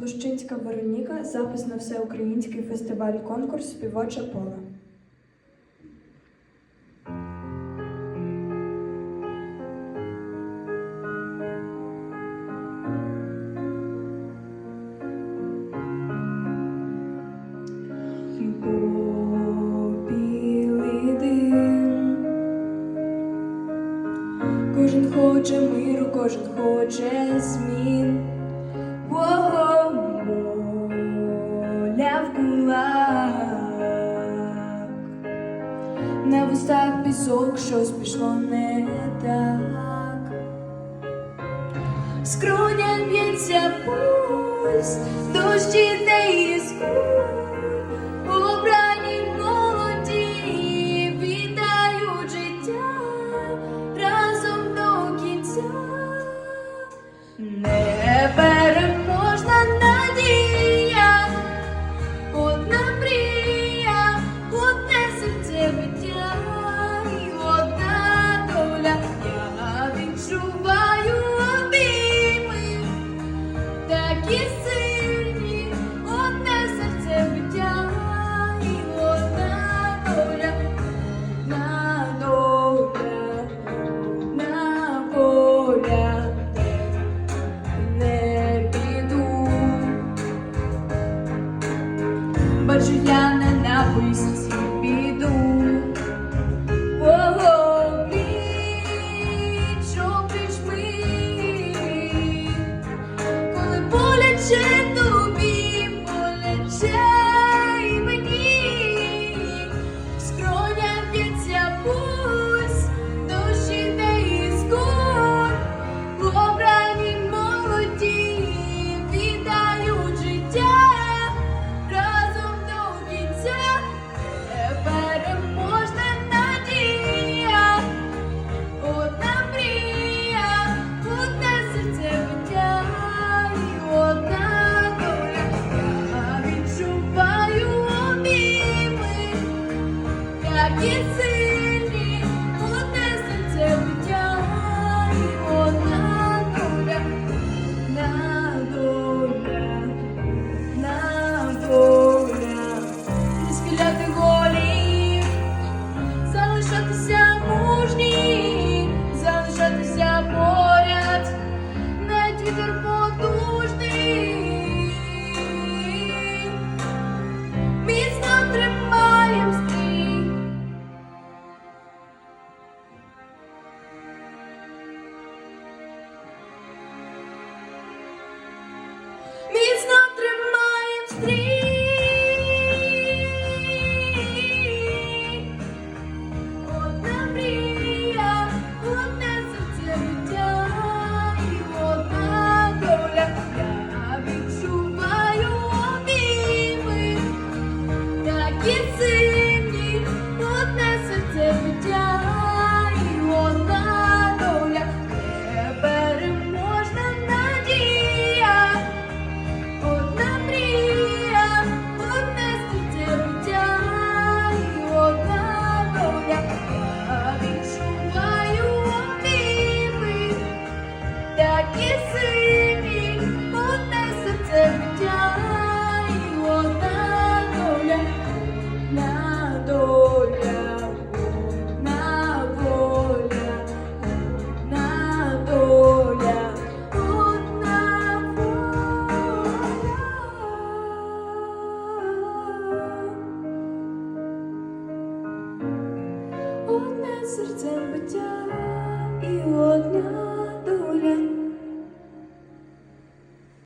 Лущинська Вероніка, запис на всеукраїнський фестиваль конкурс Співоче поле. Кожен хоче миру, кожен хоче змін. Воля в кулак. На вустах пісок щось пішло не так. скроня б'ється пульс, дощ іде куль. jeito. Міцно тримаєм стрій. Одна мрія, одне серце життя і одна доля. Я відчуваю обійми, такі сильні, такі одне серце биття і одна доля. На доля, на воля, на доля, одна воля. Одне серце биття і одна доля.